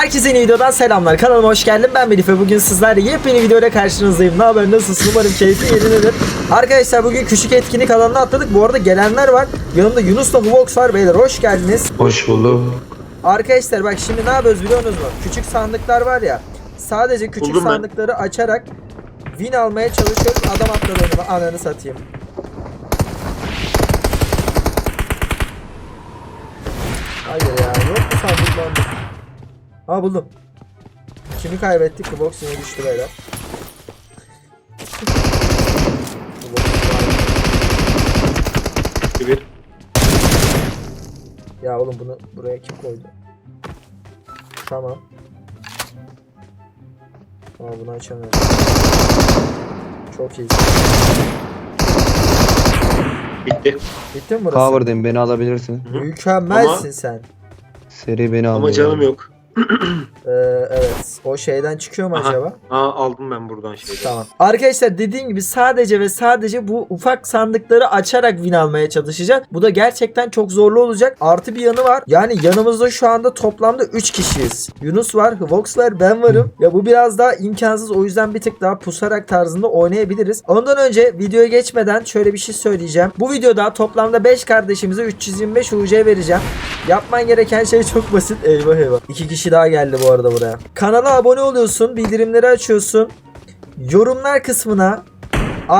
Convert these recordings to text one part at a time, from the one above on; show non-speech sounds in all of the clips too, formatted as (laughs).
Herkese yeni videodan selamlar. Kanalıma hoş geldin. Ben Melih ve bugün sizlerle yepyeni videoyla karşınızdayım. Ne haber? Nasılsın? Umarım keyfin yerindedir. Arkadaşlar bugün küçük etkinlik alanına atladık. Bu arada gelenler var. Yanımda Yunus'la Huvox var. Beyler hoş geldiniz. Hoş buldum. Arkadaşlar bak şimdi ne yapıyoruz biliyor musunuz? Küçük sandıklar var ya. Sadece küçük Buldum ben. sandıkları açarak win almaya çalışıyoruz. Adam atladı önüme. Ananı satayım. Hayır ya. Yok mu sandıklar? Ha buldum. Kimi kaybettik? The box yine düştü beyler. Bir. Ya oğlum bunu buraya kim koydu? Tamam. Aa bunu açamıyorum. Çok iyi. Bitti. Bitti mi burası? Cover'dayım beni alabilirsin. Hı. Mükemmelsin Ama- sen. Seri beni al. Ama canım yok. Ee, evet. O şeyden çıkıyor mu Aha. acaba? Aa aldım ben buradan şeyden. Tamam. Arkadaşlar dediğim gibi sadece ve sadece bu ufak sandıkları açarak win almaya çalışacağız. Bu da gerçekten çok zorlu olacak. Artı bir yanı var. Yani yanımızda şu anda toplamda 3 kişiyiz. Yunus var, Vox var, ben varım. Ya bu biraz daha imkansız. O yüzden bir tık daha pusarak tarzında oynayabiliriz. Ondan önce videoya geçmeden şöyle bir şey söyleyeceğim. Bu videoda toplamda 5 kardeşimize 325 UC vereceğim. Yapman gereken şey çok basit. Eyvah eyvah. 2 kişi daha geldi bu arada buraya. Kanala abone oluyorsun, bildirimleri açıyorsun. Yorumlar kısmına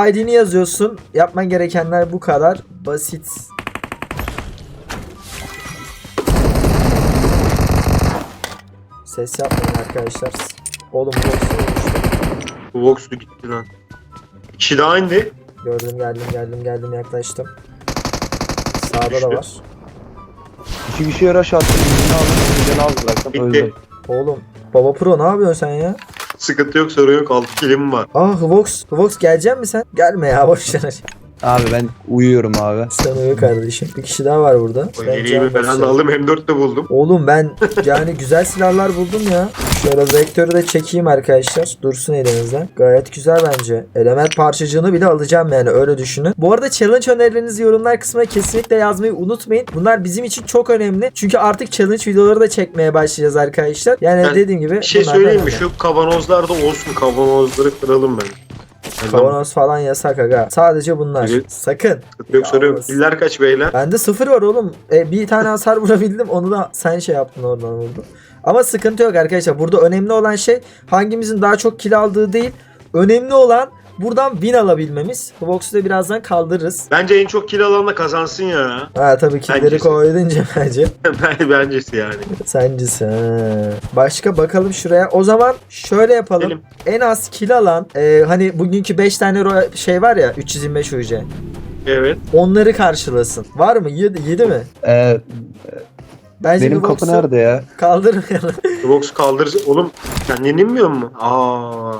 ID'ni yazıyorsun. Yapman gerekenler bu kadar basit. Ses yapmayın arkadaşlar. Oğlum. Bu Vox'lu gitti lan. Bir kişi daha indi. Gördüm geldim geldim geldim yaklaştım. Sağda da Düştü. var. İki kişiye rush attım. Birini aldım. Birini bıraktım. Bitti. Öldüm. Oğlum Baba Pro ne yapıyorsun sen ya? Sıkıntı yok sorun yok. 6 kilim var. Ah Vox. Vox gelecek mi sen? Gelme ya boş ver. Abi ben uyuyorum abi. Sen uyu kardeşim. Bir kişi daha var burada. Ben falan da basıyorum. aldım. M4 de buldum. Oğlum ben yani güzel silahlar buldum ya. Şöyle vektörü de çekeyim arkadaşlar. Dursun elinizde. Gayet güzel bence. Element parçacığını bile alacağım yani öyle düşünün. Bu arada challenge önerilerinizi yorumlar kısmına kesinlikle yazmayı unutmayın. Bunlar bizim için çok önemli. Çünkü artık challenge videoları da çekmeye başlayacağız arkadaşlar. Yani Ben dediğim gibi Bir şey söyleyeyim mi? önemli. Şu kavanozlar da olsun. Kavanozları kıralım ben. Kavanoz. Kavanoz falan yasak aga. Sadece bunlar. Evet. Sakın. Yok sorun yok. Yalnız. Piller kaç beyler? Bende sıfır var oğlum. E, bir tane hasar (laughs) vurabildim. Onu da sen şey yaptın oradan vurdun. Ama sıkıntı yok arkadaşlar. Burada önemli olan şey hangimizin daha çok kill aldığı değil. Önemli olan buradan win alabilmemiz. Vox'u da birazdan kaldırırız. Bence en çok kill alan da kazansın ya. Ha tabii killleri koydunca (laughs) bence. ben bencesi yani. Sencisi. ha. Başka bakalım şuraya. O zaman şöyle yapalım. Gidelim. En az kill alan e, hani bugünkü 5 tane şey var ya 325 UC. Evet. Onları karşılasın. Var mı? 7, mi? Ee, Bence benim kapı nerede ya? kaldırmayalım. Vox kaldırıcı. Oğlum sen yenilmiyor mu? Aa.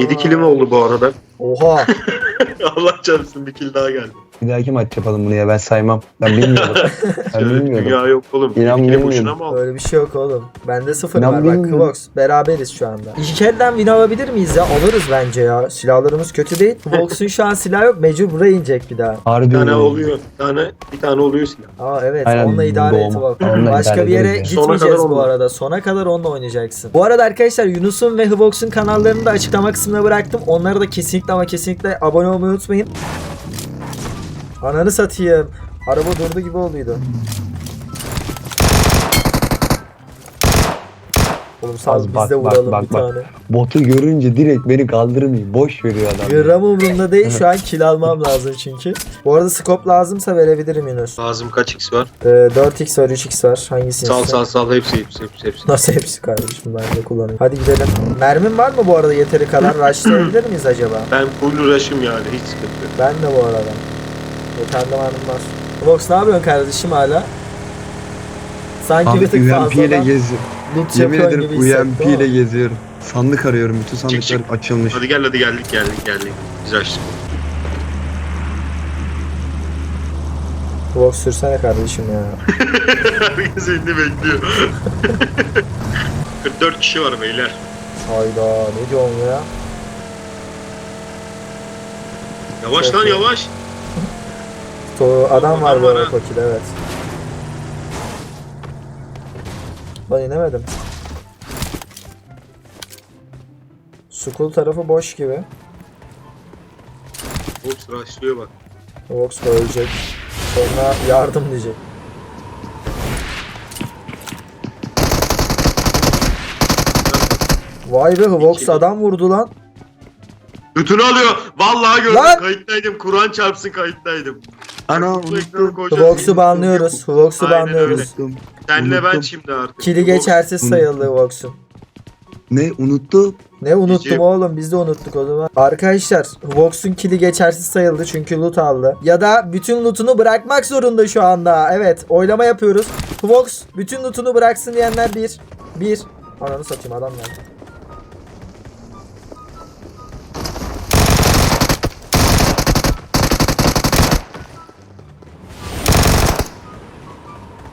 7 Aa. kilim oldu bu arada. Oha. (laughs) Allah çarpsın bir kill daha geldi. Bir dahaki maç yapalım bunu ya ben saymam. Ben bilmiyordum. (laughs) ben Şöyle bilmiyordum. Dünya yok oğlum. İnan kilim bilmiyorum. mı aldın? Öyle bir şey yok oğlum. Bende sıfır İnan var bak bilmiyorum. Kvox. Beraberiz şu anda. İki kelden win alabilir miyiz ya? Alırız bence ya. Silahlarımız kötü değil. Kvox'un şu an silahı yok. Mecbur buraya inecek bir daha. Harbi Bir tane oluyor. Bir tane, bir tane oluyor silah. Aa evet. Aynen, onunla idare et doğma. bak. Onunla Başka idare bir yere ederiz ya. Sona gitmeyeceğiz kadar bu onunla. arada. Sona kadar onunla oynayacaksın. Bu arada arkadaşlar Yunus'un ve Hvox'un kanallarını da açıklama kısmına bıraktım. Onlara da kesinlikle ama kesinlikle abone olmayı unutmayın. Ananı satayım. Araba durdu gibi olduydu. Oğlum Az biz bak, de bak, vuralım bak, bir bak. tane. Botu görünce direkt beni kaldırmıyor. Boş veriyor adam. Gram umurumda değil şu an kill almam lazım çünkü. Bu arada scope lazımsa verebilirim Yunus. Lazım kaç x var? Ee, 4x var 3x var hangisini Sal sal sal hepsi hepsi hepsi hepsi. Nasıl hepsi kardeşim ben de kullanıyorum. Hadi gidelim. Mermin var mı bu arada yeteri kadar? Rushlayabilir miyiz acaba? Ben full rush'ım yani hiç sıkıntı yok. Ben de bu arada. Yeterli mermim var. Vox ne yapıyorsun kardeşim hala? Sanki Abi bir tık UMP ile fazladan geziyorum. Loot Yemin ederim gibi hissettim UMP ama. ile geziyorum. Sandık arıyorum. Bütün sandıklar çık. açılmış. Hadi gel hadi geldik geldik geldik. Biz açtık. Vox sürsene kardeşim ya. (laughs) Herkes indi bekliyor. (laughs) 44 kişi var beyler. Hayda ne diyorsun ya? Yavaş Çok lan iyi. yavaş. To (laughs) adam var Adam bu var arada ha. Evet. Lan inemedim. School tarafı boş gibi. Vox rushlıyor bak. Vox ölecek. Sonra yardım diyecek. Vay be Vox adam vurdu lan. Götünü alıyor. Vallahi gördüm. Lan! Kayıttaydım. Kur'an çarpsın kayıttaydım. Ana unuttum. Vox'u banlıyoruz. Vox'u Aynen banlıyoruz. Unuttum. Senle ben Unuttum. şimdi artık. Kili geçersiz sayıldı Vox'un. Ne unuttum? Ne unuttum Bizim- oğlum biz de unuttuk o zaman. Arkadaşlar Vox'un kili geçersiz sayıldı çünkü loot aldı. Ya da bütün lootunu bırakmak zorunda şu anda. Evet oylama yapıyoruz. Vox bütün lootunu bıraksın diyenler bir. Bir. Ananı satayım adam geldi.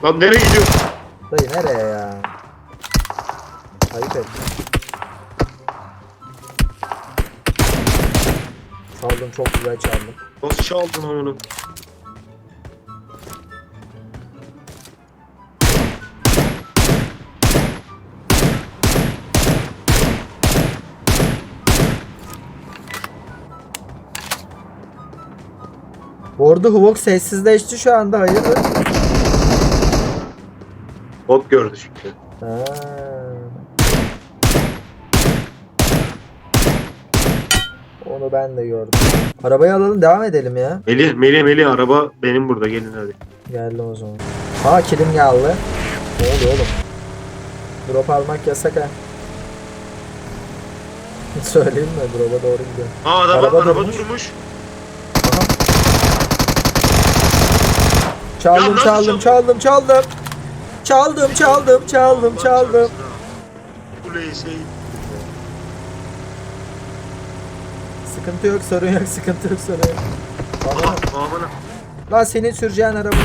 Lan nereye gidiyor? Dayı nereye ya? Ayıp et. Çaldım çok güzel çaldım. Nasıl çaldın onu? Bu arada Huvok sessizleşti şu anda hayırdır? Bot gördü çünkü. Ha. Onu ben de gördüm. Arabayı alalım devam edelim ya. Melih, Melih, Melih araba benim burada gelin hadi. Geldim o zaman. Ha kilim geldi. Ne oluyor oğlum? Drop almak yasak ha. (laughs) Söyleyeyim mi? Drop'a doğru gidiyor. Aa araba, Araba araba, durmuş. durmuş. Çaldım nasıl çaldım çaldım çaldım. Çaldım çaldım çaldım çaldım. Bu şey. Sıkıntı yok sorun yok sıkıntı yok sorun yok. Aha, amına. Lan senin süreceğin araba.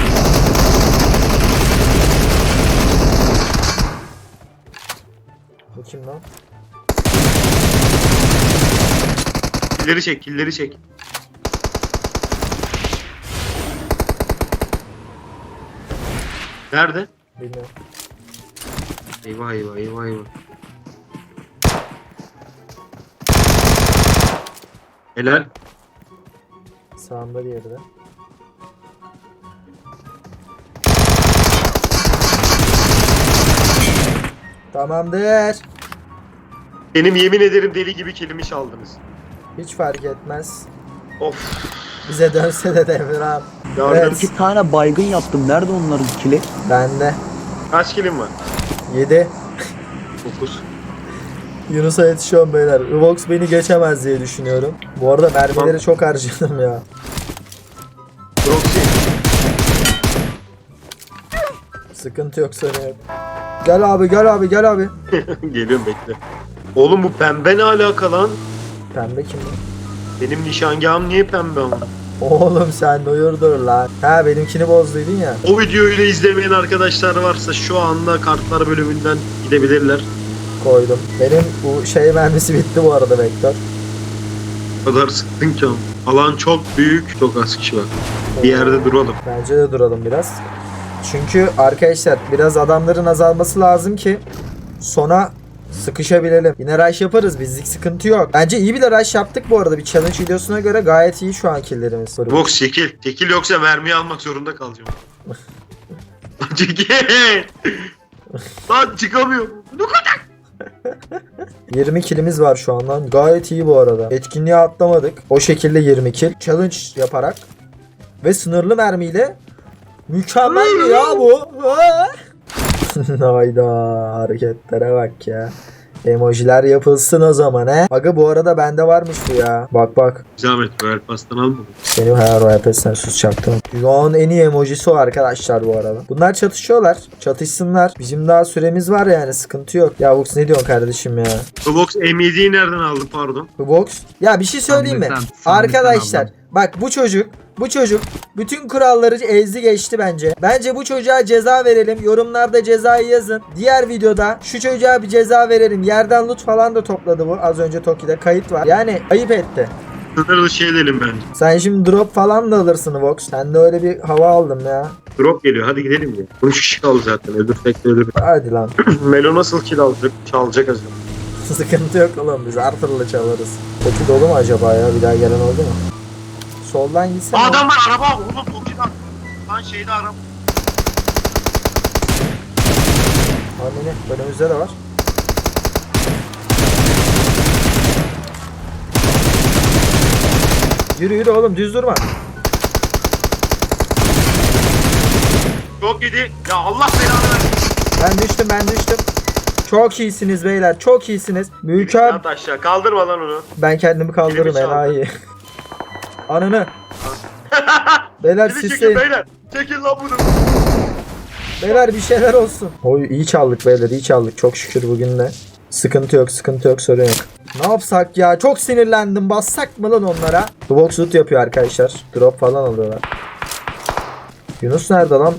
Bu kim lan? Killeri çek, killeri çek. Nerede? Bilmiyorum. Eyvah eyvah eyvah eyvah. Helal. Sağımda diğeri de. Tamamdır. Benim yemin ederim deli gibi kilimi çaldınız. Hiç fark etmez. Of. Bize dönse de Demirhan. Yardım. Evet. İki tane baygın yaptım. Nerede onların kili? Bende. Kaç kilim var? 7. 9. Yunus'a yetişiyorum beyler. Vox beni geçemez diye düşünüyorum. Bu arada mermileri çok harcadım ya. Proxy. Sıkıntı yok sorun yok. Gel abi gel abi gel abi. (laughs) Geliyorum bekle. Oğlum bu pembe ne alaka lan? Pembe kim lan? Benim nişangahım niye pembe ama? Oğlum sen uyurdur lan. Ha benimkini bozduydun ya. O videoyu da izlemeyen arkadaşlar varsa şu anda kartlar bölümünden gidebilirler. Koydum. Benim bu şey mermisi bitti bu arada Vektör. O kadar sıktın ki ama. Alan çok büyük, çok az kişi var. Bir yerde duralım. Bence de duralım biraz. Çünkü arkadaşlar biraz adamların azalması lazım ki sona sıkışabilelim. Yine rush yaparız bizlik sıkıntı yok. Bence iyi bir de rush yaptık bu arada. Bir challenge videosuna göre gayet iyi şu an killlerimiz. Box çekil. Çekil yoksa mermiyi almak zorunda kalacağım. (laughs) çekil. Lan çıkamıyorum. 20 (laughs) killimiz var şu an lan. Gayet iyi bu arada. Etkinliğe atlamadık. O şekilde 20 kill. Challenge yaparak ve sınırlı mermiyle mükemmel ya bu? (laughs) Ha? (laughs) Hayda hareketlere bak ya. Emojiler yapılsın o zaman he. Aga bu arada bende varmış bu ya. Bak bak. Zahmet Royal Pass'tan almadım. Benim her Royal Pass'ten sus çaktım. An en iyi emojisi o arkadaşlar bu arada. Bunlar çatışıyorlar. Çatışsınlar. Bizim daha süremiz var yani sıkıntı yok. Ya Vux ne diyorsun kardeşim ya? Bu box M7'yi nereden aldın pardon? Bu box. Ya bir şey söyleyeyim mi? Sen de Arkadaşlar sen bak bu çocuk bu çocuk bütün kuralları ezdi geçti bence. Bence bu çocuğa ceza verelim. Yorumlarda cezayı yazın. Diğer videoda şu çocuğa bir ceza verelim. Yerden loot falan da topladı bu. Az önce Toki'de kayıt var. Yani ayıp etti. Sınırlı şey edelim bence. Sen şimdi drop falan da alırsın Vox. Sen de öyle bir hava aldım ya. Drop geliyor hadi gidelim ya. 13 kişi kaldı zaten öbür tek de ölür. Hadi lan. (clears throat) Melo nasıl kill alacak? Çalacak az önce. (laughs) Sıkıntı yok oğlum biz türlü çalarız. Peki dolu mu acaba ya? Bir daha gelen oldu mu? Soldan gitsene. Aa, adam var araba oğlum Toki'den. Lan şeyde araba. Anneni önümüzde de var. Yürü yürü oğlum düz durma. Çok yedi. Ya Allah belanı versin. Ben düştüm ben düştüm. Çok iyisiniz beyler çok iyisiniz. Mülker Yat aşağı kaldırma lan onu. ben kendimi kaldırırım Kilimi çaldı. enayi. Ananı. (laughs) beyler Kimi çekin sisleyin. beyler. Çekin lan bunu. Beyler bir şeyler olsun. Oy iyi çaldık beyler iyi çaldık çok şükür bugün de. Sıkıntı yok sıkıntı yok sorun yok. Ne yapsak ya çok sinirlendim bassak mı lan onlara? Box loot yapıyor arkadaşlar. Drop falan alıyorlar. Yunus nerede lan?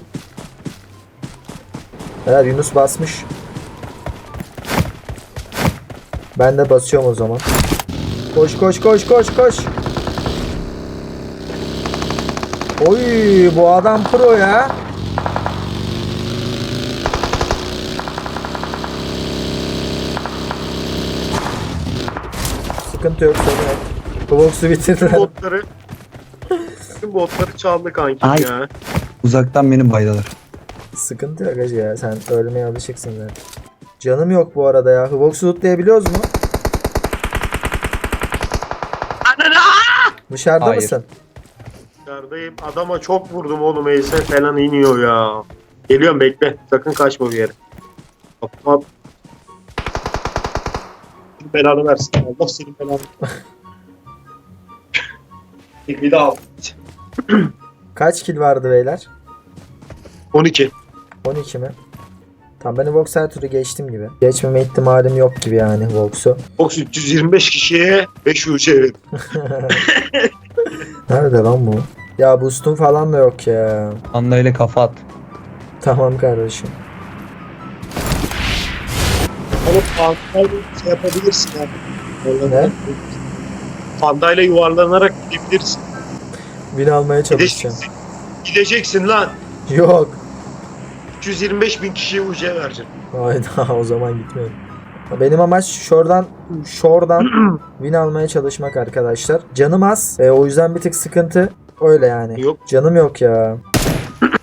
Beyler Yunus basmış. Ben de basıyorum o zaman. Koş koş koş koş koş. Oy bu adam pro ya. Sıkıntı yok sorun yok. Bu box'u bitirdiler. Botları. Bütün botları çaldı kanki Ay. ya. Uzaktan beni baydalar. Sıkıntı yok hacı ya. Sen ölmeye alışıksın zaten. Canım yok bu arada ya. Hvox'u lootlayabiliyoruz mu? Ananı Dışarıda Hayır. mısın? Dışarıdayım. Adama çok vurdum oğlum. Eyse falan iniyor ya. Geliyorum bekle. Sakın kaçma bir yere. Kapıma Senin belanı versin. Allah senin belanı (laughs) Bir daha al. Kaç kill vardı beyler? 12. 12 mi? Tamam ben Vox her türlü geçtim gibi. Geçmeme ihtimalim yok gibi yani Vox'u. Box 325 kişiye 5 UC verdim. (laughs) Nerede lan bu? Ya boost'um falan da yok ya. Anda öyle kafa at. Tamam kardeşim. Oğlum pandayla şey yapabilirsin abi. Ne? Pandayla yuvarlanarak gidebilirsin. Win almaya çalışacağım. Gideceksin. Gideceksin lan. Yok. 325 bin kişiye UC vereceksin. Hayda (laughs) o zaman gitmiyorum. Benim amaç şuradan şuradan (clears throat) win almaya çalışmak arkadaşlar. Canım az. E, o yüzden bir tık sıkıntı. Öyle yani. Yok. Canım yok ya. (laughs)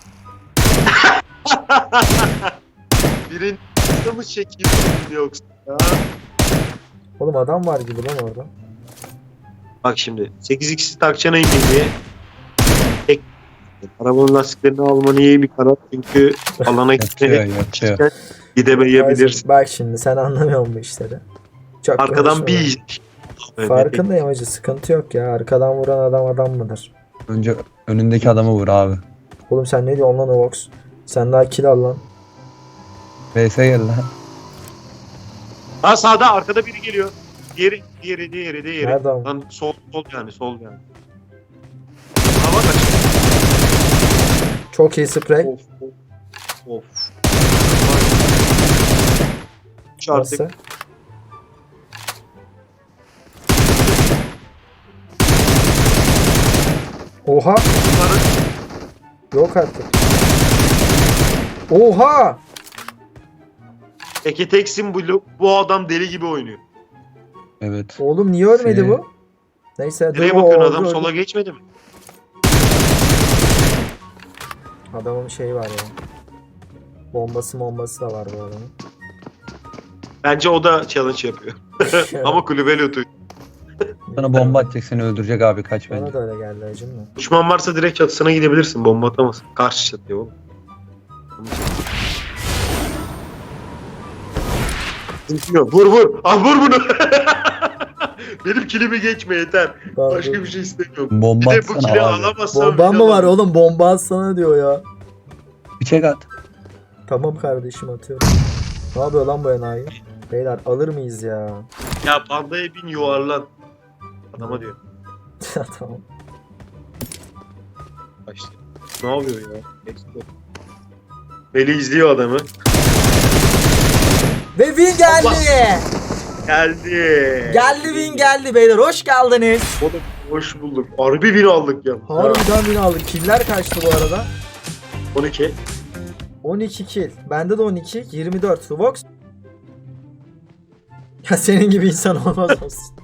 Birin mı çekeyim yoksa ya? Oğlum adam var gibi lan orada. Bak şimdi 8x'i takacağına inmeyi tek arabanın lastiklerini alman iyi bir karar çünkü (laughs) alana çalışırken gidemeyebilirsin. Bak şimdi sen anlamıyorsun bu işleri. Çok Arkadan konuşma bir yiyecek. Farkındayım hacı sıkıntı yok ya. Arkadan vuran adam adam mıdır? Önce önündeki adamı vur abi. Oğlum sen ne diyorsun lan Ovox? Sen daha kill al lan. VS gel lan. Ha sağda arkada biri geliyor. Diğeri, diğeri, diğeri, diğeri. Nerede o? Lan sol, sol yani, sol yani. Hava kaç. Çok iyi sprey. Of, of, of. Üç artık. Nasıl? Oha. Bunları Yok artık. Oha. Eke teksin bu, bu adam deli gibi oynuyor. Evet. Oğlum niye ölmedi Şey- bu? Neyse. Nereye dur, bakıyorsun o adam öldü, sola öldü. geçmedi mi? Adamın şeyi var ya. Bombası bombası da var bu adamın. Bence o da challenge yapıyor. (laughs) Ama kulübeli oturuyor. Sana bomba atacak seni öldürecek abi kaç Bana bence. da öyle geldi hacım mı? Düşman varsa direkt çatısına gidebilirsin. Bomba atamazsın. Karşı çatıya oğlum. Yok, Vur vur. Al vur bunu. (laughs) Benim kilimi geçme yeter. Başka bir şey istemiyorum. Bomba Bir de bu atsana kili abi. alamazsam... Bomban mı var oğlum? Bomba atsana diyor ya. Bıçak at. Tamam kardeşim atıyorum. Ne yapıyor lan bu enayi? Beyler alır mıyız ya? Ya pandaya bin yuvarlan. Adama diyor. (laughs) tamam. Başta. Ne yapıyor ya? Veli izliyor adamı. Ve win geldi. Geldi. Geldi win geldi beyler. Hoş geldiniz. Hoş bulduk. Harbi win aldık ya. Harbiden win aldık. Killer kaçtı bu arada? 12. 12 kill. Bende de 12. 24. Vox. Ya senin gibi insan olmaz olsun.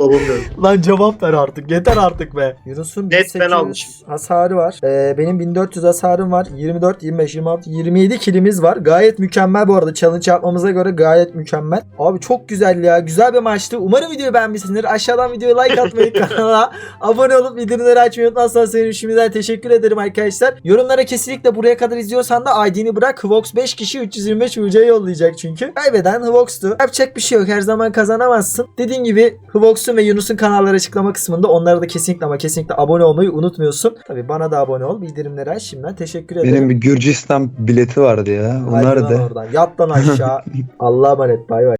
Babam. Lan cevap ver artık. Yeter artık be. Yunus'un Net ben 1800 almışım. hasarı var. Ee, benim 1400 hasarım var. 24, 25, 26, 27 kilimiz var. Gayet mükemmel bu arada. Challenge yapmamıza göre gayet mükemmel. Abi çok güzel ya. Güzel bir maçtı. Umarım videoyu beğenmişsinizdir. Aşağıdan videoya like atmayı, (laughs) kanala abone olup bildirimleri açmayı unutmazsanız senin şimdiden teşekkür ederim arkadaşlar. Yorumlara kesinlikle buraya kadar izliyorsan da ID'ni bırak. Hvox 5 kişi 325 UC yollayacak çünkü. Kaybeden Hvox'tu. Yapacak bir şey yok. Her zaman kazanamazsın. Dediğim gibi Hvox'un ve Yunus'un kanalları açıklama kısmında onlara da kesinlikle ama kesinlikle abone olmayı unutmuyorsun. Tabi bana da abone ol. Bildirimleri aç. Şimdiden teşekkür ederim. Benim bir Gürcistan bileti vardı ya. Onlar da. oradan. Yat lan aşağı. (laughs) Allah'a emanet. Bay bay.